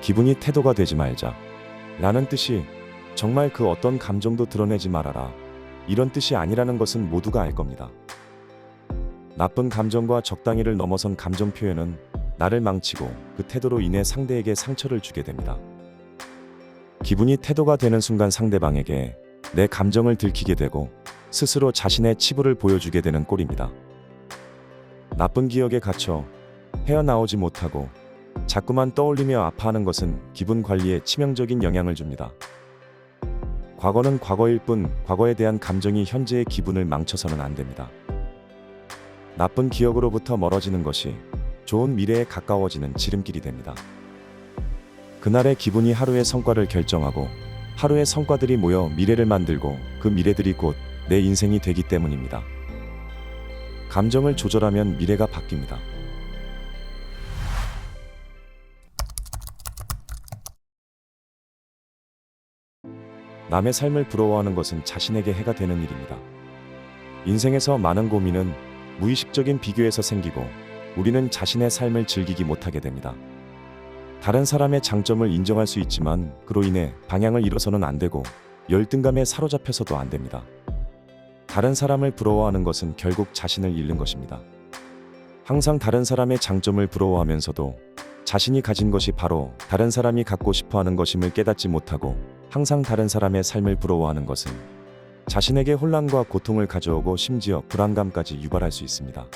기분이 태도가 되지 말자. 라는 뜻이 정말 그 어떤 감정도 드러내지 말아라. 이런 뜻이 아니라는 것은 모두가 알 겁니다. 나쁜 감정과 적당히를 넘어선 감정 표현은 나를 망치고 그 태도로 인해 상대에게 상처를 주게 됩니다. 기분이 태도가 되는 순간 상대방에게 내 감정을 들키게 되고 스스로 자신의 치부를 보여주게 되는 꼴입니다. 나쁜 기억에 갇혀 헤어나오지 못하고 자꾸만 떠올리며 아파하는 것은 기분 관리에 치명적인 영향을 줍니다. 과거는 과거일 뿐 과거에 대한 감정이 현재의 기분을 망쳐서는 안 됩니다. 나쁜 기억으로부터 멀어지는 것이 좋은 미래에 가까워지는 지름길이 됩니다. 그날의 기분이 하루의 성과를 결정하고 하루의 성과들이 모여 미래를 만들고 그 미래들이 곧 내 인생이 되기 때문입니다. 감정을 조절하면 미래가 바뀝니다. 남의 삶을 부러워하는 것은 자신에게 해가 되는 일입니다. 인생에서 많은 고민은 무의식적인 비교에서 생기고 우리는 자신의 삶을 즐기기 못하게 됩니다. 다른 사람의 장점을 인정할 수 있지만 그로 인해 방향을 잃어서는 안 되고 열등감에 사로잡혀서도 안 됩니다. 다른 사람을 부러워하는 것은 결국 자신을 잃는 것입니다. 항상 다른 사람의 장점을 부러워하면서도 자신이 가진 것이 바로 다른 사람이 갖고 싶어 하는 것임을 깨닫지 못하고 항상 다른 사람의 삶을 부러워하는 것은 자신에게 혼란과 고통을 가져오고 심지어 불안감까지 유발할 수 있습니다.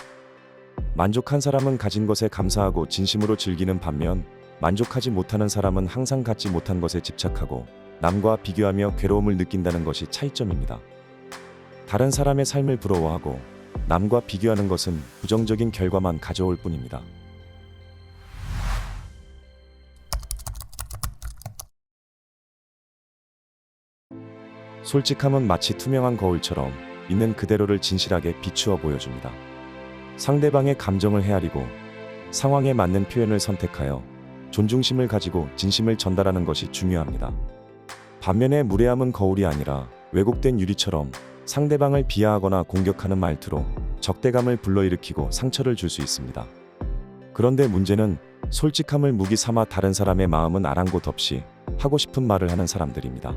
만족한 사람은 가진 것에 감사하고 진심으로 즐기는 반면 만족하지 못하는 사람은 항상 갖지 못한 것에 집착하고 남과 비교하며 괴로움을 느낀다는 것이 차이점입니다. 다른 사람의 삶을 부러워하고 남과 비교하는 것은 부정적인 결과만 가져올 뿐입니다. 솔직함은 마치 투명한 거울처럼 있는 그대로를 진실하게 비추어 보여줍니다. 상대방의 감정을 헤아리고 상황에 맞는 표현을 선택하여 존중심을 가지고 진심을 전달하는 것이 중요합니다. 반면에 무례함은 거울이 아니라 왜곡된 유리처럼 상대방을 비하하거나 공격하는 말투로 적대감을 불러일으키고 상처를 줄 수 있습니다. 그런데 문제는 솔직함을 무기 삼아 다른 사람의 마음은 아랑곳 없이 하고 싶은 말을 하는 사람들입니다.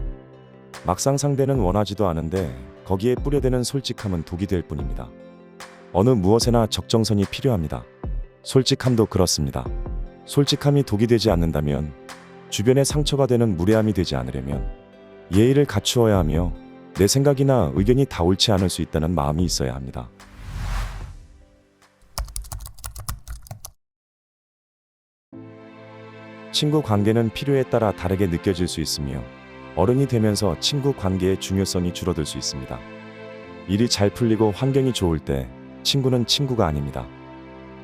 막상 상대는 원하지도 않은데 거기에 뿌려대는 솔직함은 독이 될 뿐입니다. 어느 무엇에나 적정선이 필요합니다. 솔직함도 그렇습니다. 솔직함이 독이 되지 않는다면 주변에 상처가 되는 무례함이 되지 않으려면 예의를 갖추어야 하며 내 생각이나 의견이 다 옳지 않을 수 있다는 마음이 있어야 합니다. 친구 관계는 필요에 따라 다르게 느껴질 수 있으며 어른이 되면서 친구 관계의 중요성이 줄어들 수 있습니다. 일이 잘 풀리고 환경이 좋을 때 친구는 친구가 아닙니다.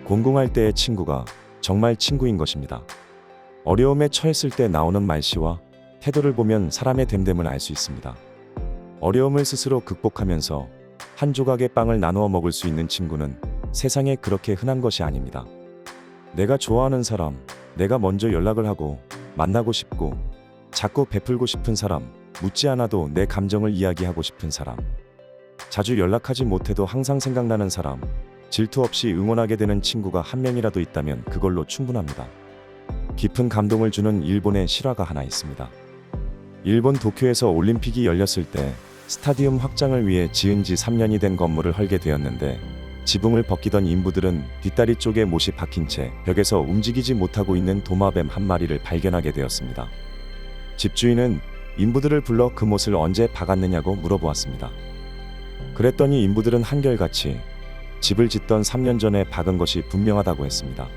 공공할 때의 친구가 정말 친구인 것입니다. 어려움에 처했을 때 나오는 말씨와 태도를 보면 사람의 됨됨을 알 수 있습니다. 어려움을 스스로 극복하면서 한 조각의 빵을 나누어 먹을 수 있는 친구는 세상에 그렇게 흔한 것이 아닙니다. 내가 좋아하는 사람, 내가 먼저 연락을 하고 만나고 싶고 자꾸 베풀고 싶은 사람, 묻지 않아도 내 감정을 이야기하고 싶은 사람, 자주 연락하지 못해도 항상 생각나는 사람, 질투 없이 응원하게 되는 친구가 한 명이라도 있다면 그걸로 충분합니다. 깊은 감동을 주는 일본의 실화가 하나 있습니다. 일본 도쿄에서 올림픽이 열렸을 때 스타디움 확장을 위해 지은 지 3년이 된 건물을 헐게 되었는데 지붕을 벗기던 인부들은 뒷다리 쪽에 못이 박힌 채 벽에서 움직이지 못하고 있는 도마뱀 한 마리를 발견하게 되었습니다. 집주인은 인부들을 불러 그 못을 언제 박았느냐고 물어보았습니다. 그랬더니 인부들은 한결같이 집을 짓던 3년 전에 박은 것이 분명하다고 했습니다.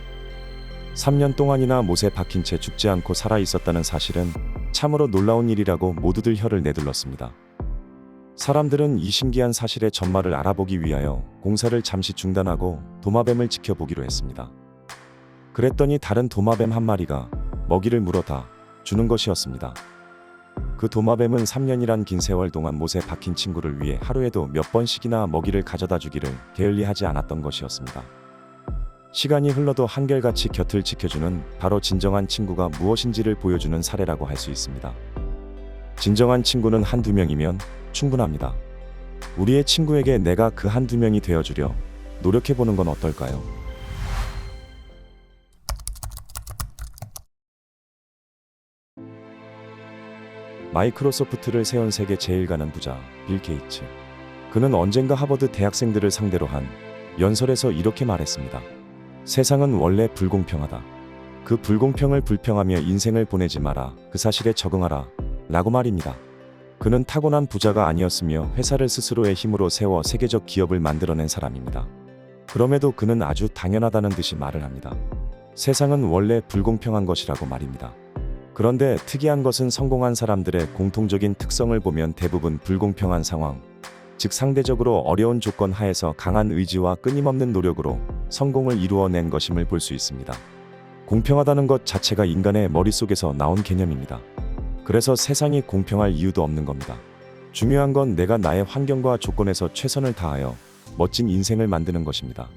3년 동안이나 못에 박힌 채 죽지 않고 살아 있었다는 사실은 참으로 놀라운 일이라고 모두들 혀를 내둘렀습니다. 사람들은 이 신기한 사실의 전말을 알아보기 위하여 공사를 잠시 중단하고 도마뱀을 지켜보기로 했습니다. 그랬더니 다른 도마뱀 한 마리가 먹이를 물어다 주는 것이었습니다. 그 도마뱀은 3년이란 긴 세월 동안 못에 박힌 친구를 위해 하루에도 몇 번씩이나 먹이를 가져다 주기를 게을리하지 않았던 것이었습니다. 시간이 흘러도 한결같이 곁을 지켜주는 바로 진정한 친구가 무엇인지를 보여주는 사례라고 할 수 있습니다. 진정한 친구는 한두 명이면 충분합니다. 우리의 친구에게 내가 그 한두 명이 되어주려 노력해보는 건 어떨까요? 마이크로소프트를 세운 세계 제일 가는 부자 빌 게이츠. 그는 언젠가 하버드 대학생들을 상대로 한 연설에서 이렇게 말했습니다. 세상은 원래 불공평하다. 그 불공평을 불평하며 인생을 보내지 마라. 그 사실에 적응하라. 라고 말입니다. 그는 타고난 부자가 아니었으며 회사를 스스로의 힘으로 세워 세계적 기업을 만들어낸 사람입니다. 그럼에도 그는 아주 당연하다는 듯이 말을 합니다. 세상은 원래 불공평한 것이라고 말입니다. 그런데 특이한 것은 성공한 사람들의 공통적인 특성을 보면 대부분 불공평한 상황, 즉 상대적으로 어려운 조건 하에서 강한 의지와 끊임없는 노력으로 성공을 이루어낸 것임을 볼 수 있습니다. 공평하다는 것 자체가 인간의 머릿속에서 나온 개념입니다. 그래서 세상이 공평할 이유도 없는 겁니다. 중요한 건 내가 나의 환경과 조건에서 최선을 다하여 멋진 인생을 만드는 것입니다.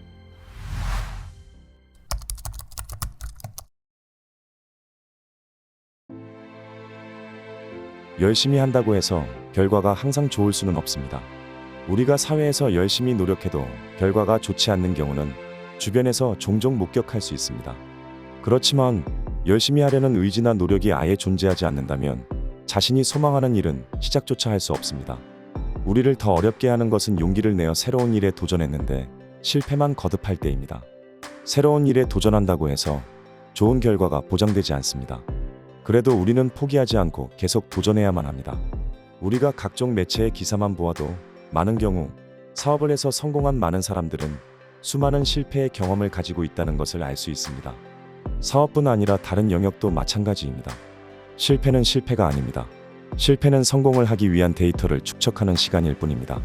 열심히 한다고 해서 결과가 항상 좋을 수는 없습니다. 우리가 사회에서 열심히 노력해도 결과가 좋지 않는 경우는 주변에서 종종 목격할 수 있습니다. 그렇지만 열심히 하려는 의지나 노력이 아예 존재하지 않는다면 자신이 소망하는 일은 시작조차 할 수 없습니다. 우리를 더 어렵게 하는 것은 용기를 내어 새로운 일에 도전했는데 실패만 거듭할 때입니다. 새로운 일에 도전한다고 해서 좋은 결과가 보장되지 않습니다. 그래도 우리는 포기하지 않고 계속 도전해야만 합니다. 우리가 각종 매체의 기사만 보아도 많은 경우 사업을 해서 성공한 많은 사람들은 수많은 실패의 경험을 가지고 있다는 것을 알 수 있습니다. 사업뿐 아니라 다른 영역도 마찬가지입니다. 실패는 실패가 아닙니다. 실패는 성공을 하기 위한 데이터를 축적하는 시간일 뿐입니다.